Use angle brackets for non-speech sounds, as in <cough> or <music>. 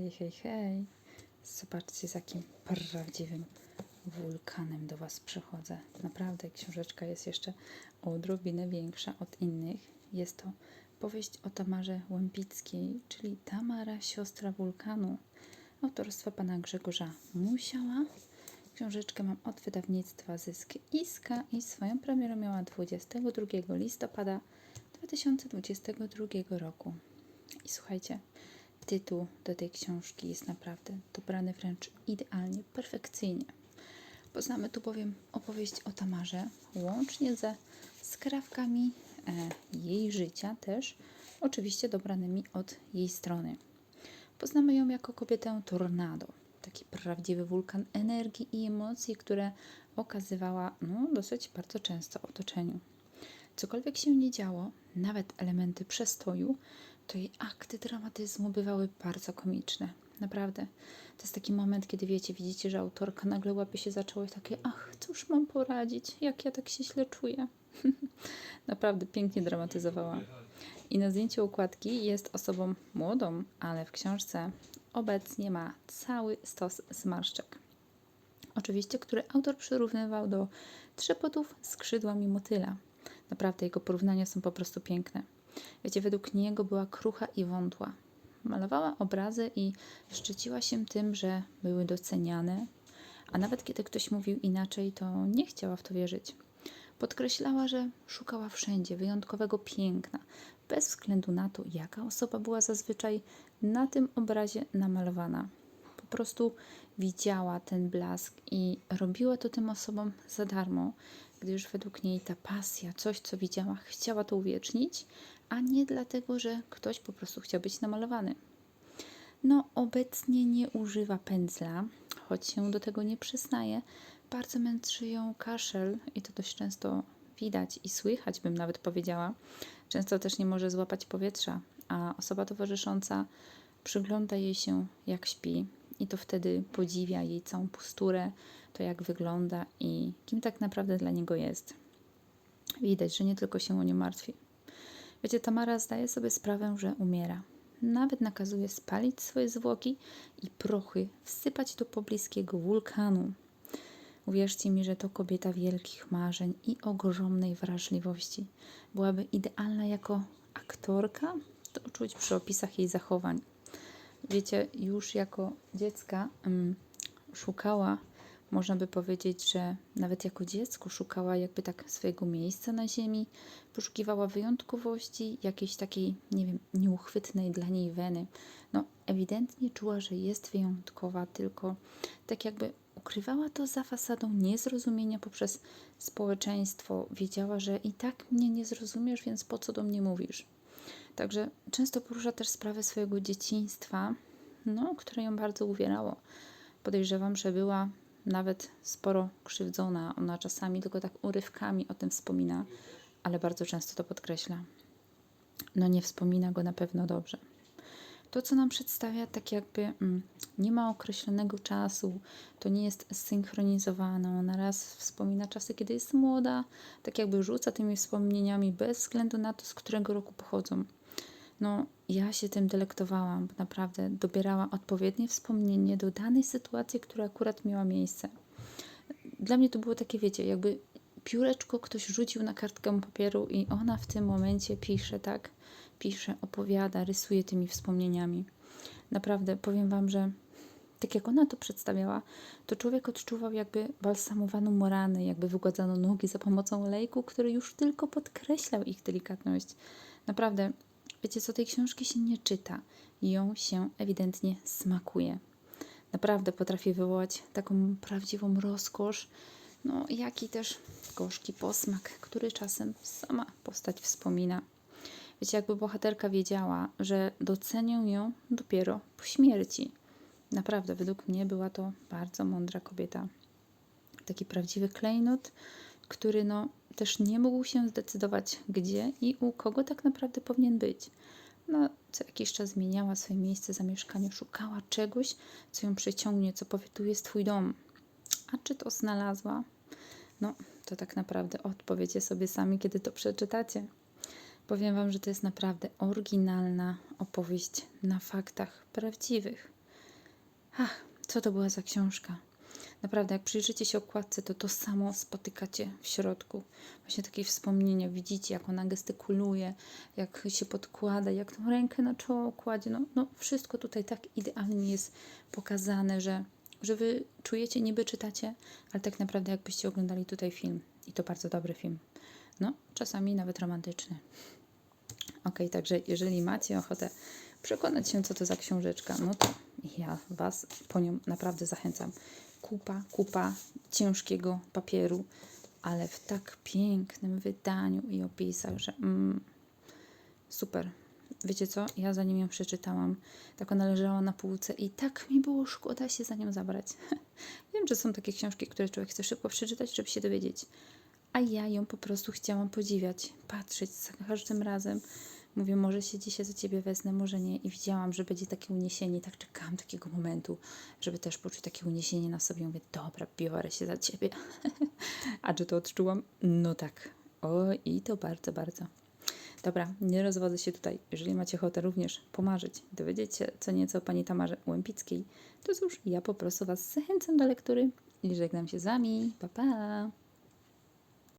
Hej, hej, hej. Zobaczcie, z jakim prawdziwym wulkanem do Was przychodzę. Naprawdę, książeczka jest jeszcze odrobinę większa od innych. Jest to powieść o Tamarze Łępickiej, czyli Tamara, siostra wulkanu, autorstwa pana Grzegorza Musiała. Książeczkę mam od wydawnictwa Zysk Iska i swoją premierę miała 22 listopada 2022 roku. I słuchajcie, tytuł do tej książki jest naprawdę dobrany wręcz idealnie, perfekcyjnie. Poznamy tu bowiem opowieść o Tamarze, łącznie ze skrawkami e, jej życia też, oczywiście dobranymi od jej strony. Poznamy ją jako kobietę tornado, taki prawdziwy wulkan energii i emocji, które okazywała no, dosyć bardzo często otoczeniu. Cokolwiek się nie działo, nawet elementy przestoju, to jej akty dramatyzmu bywały bardzo komiczne. Naprawdę. To jest taki moment, kiedy wiecie, widzicie, że autorka nagle łapie się zaczęło i takie, ach, cóż mam poradzić, jak ja tak się źle czuję. <laughs> Naprawdę pięknie dramatyzowała. I na zdjęciu układki jest osobą młodą, ale w książce obecnie ma cały stos zmarszczek. Oczywiście, który autor przyrównywał do trzepotów skrzydłami motyla. Naprawdę jego porównania są po prostu piękne. Wiecie, według niego była krucha i wątła. Malowała obrazy i szczyciła się tym, że były doceniane, a nawet kiedy ktoś mówił inaczej, to nie chciała w to wierzyć. Podkreślała, że szukała wszędzie wyjątkowego piękna, bez względu na to, jaka osoba była zazwyczaj na tym obrazie namalowana. Po prostu widziała ten blask i robiła to tym osobom za darmo, gdyż według niej ta pasja, coś co widziała, chciała to uwiecznić, a nie dlatego, że ktoś po prostu chciał być namalowany. No, obecnie nie używa pędzla, choć się do tego nie przyznaje. Bardzo męczy ją kaszel i to dość często widać i słychać, bym nawet powiedziała. Często też nie może złapać powietrza, a osoba towarzysząca przygląda jej się, jak śpi, i to wtedy podziwia jej całą posturę, to jak wygląda i kim tak naprawdę dla niego jest. Widać, że nie tylko się o nie martwi. Wiecie, Tamara zdaje sobie sprawę, że umiera. Nawet nakazuje spalić swoje zwłoki i prochy wsypać do pobliskiego wulkanu. Uwierzcie mi, że to kobieta wielkich marzeń i ogromnej wrażliwości. Byłaby idealna jako aktorka, to czuć przy opisach jej zachowań. Wiecie, już jako dziecka um, szukała można by powiedzieć, że nawet jako dziecko szukała jakby tak swojego miejsca na ziemi, poszukiwała wyjątkowości, jakiejś takiej, nie wiem, nieuchwytnej dla niej weny. No, ewidentnie czuła, że jest wyjątkowa, tylko tak jakby ukrywała to za fasadą niezrozumienia poprzez społeczeństwo. Wiedziała, że i tak mnie nie zrozumiesz, więc po co do mnie mówisz? Także często porusza też sprawę swojego dzieciństwa, no, które ją bardzo uwierało. Podejrzewam, że była nawet sporo krzywdzona. Ona czasami tylko tak urywkami o tym wspomina, ale bardzo często to podkreśla. No nie wspomina go na pewno dobrze. To, co nam przedstawia, tak jakby mm, nie ma określonego czasu, to nie jest zsynchronizowane. Ona raz wspomina czasy, kiedy jest młoda, tak jakby rzuca tymi wspomnieniami bez względu na to, z którego roku pochodzą. No, ja się tym delektowałam, bo naprawdę dobierała odpowiednie wspomnienie do danej sytuacji, która akurat miała miejsce. Dla mnie to było takie, wiecie, jakby pióreczko ktoś rzucił na kartkę papieru i ona w tym momencie pisze, tak? Pisze, opowiada, rysuje tymi wspomnieniami. Naprawdę, powiem Wam, że tak jak ona to przedstawiała, to człowiek odczuwał jakby balsamowaną ranę, jakby wygładzano nogi za pomocą olejku, który już tylko podkreślał ich delikatność. Naprawdę, Wiecie co, tej książki się nie czyta, ją się ewidentnie smakuje. Naprawdę potrafi wywołać taką prawdziwą rozkosz, no jak i też gorzki posmak, który czasem sama postać wspomina. Wiecie, jakby bohaterka wiedziała, że docenią ją dopiero po śmierci. Naprawdę, według mnie była to bardzo mądra kobieta. Taki prawdziwy klejnot, który no też nie mógł się zdecydować, gdzie i u kogo tak naprawdę powinien być. No, co jakiś czas zmieniała swoje miejsce zamieszkania, szukała czegoś, co ją przyciągnie, co powie, tu jest twój dom. A czy to znalazła? No, to tak naprawdę odpowiecie sobie sami, kiedy to przeczytacie. Powiem Wam, że to jest naprawdę oryginalna opowieść na faktach prawdziwych. Ach, co to była za książka? Naprawdę, jak przyjrzycie się okładce, to to samo spotykacie w środku. Właśnie takie wspomnienia. Widzicie, jak ona gestykuluje, jak się podkłada, jak tą rękę na czoło kładzie. No, no wszystko tutaj tak idealnie jest pokazane, że, że wy czujecie, niby czytacie, ale tak naprawdę jakbyście oglądali tutaj film. I to bardzo dobry film. No, czasami nawet romantyczny. Ok, także jeżeli macie ochotę przekonać się, co to za książeczka, no to ja Was po nią naprawdę zachęcam. Kupa, kupa ciężkiego papieru, ale w tak pięknym wydaniu i opisach, że mm, super. Wiecie co? Ja zanim ją przeczytałam, tak ona leżała na półce i tak mi było szkoda się za nią zabrać. <laughs> Wiem, że są takie książki, które człowiek chce szybko przeczytać, żeby się dowiedzieć. A ja ją po prostu chciałam podziwiać, patrzeć za każdym razem. Mówię, może się dzisiaj za ciebie wezmę, może nie. I widziałam, że będzie takie uniesienie. Tak czekałam takiego momentu, żeby też poczuć takie uniesienie na sobie. Mówię, dobra, biorę się za ciebie. <laughs> A czy to odczułam? No tak. O, i to bardzo, bardzo. Dobra, nie rozwodzę się tutaj. Jeżeli macie ochotę również pomarzyć, dowiedzieć się co nieco o pani Tamarze Łępickiej, to cóż, ja po prostu Was zachęcam do lektury i żegnam się z Wami. Pa, pa!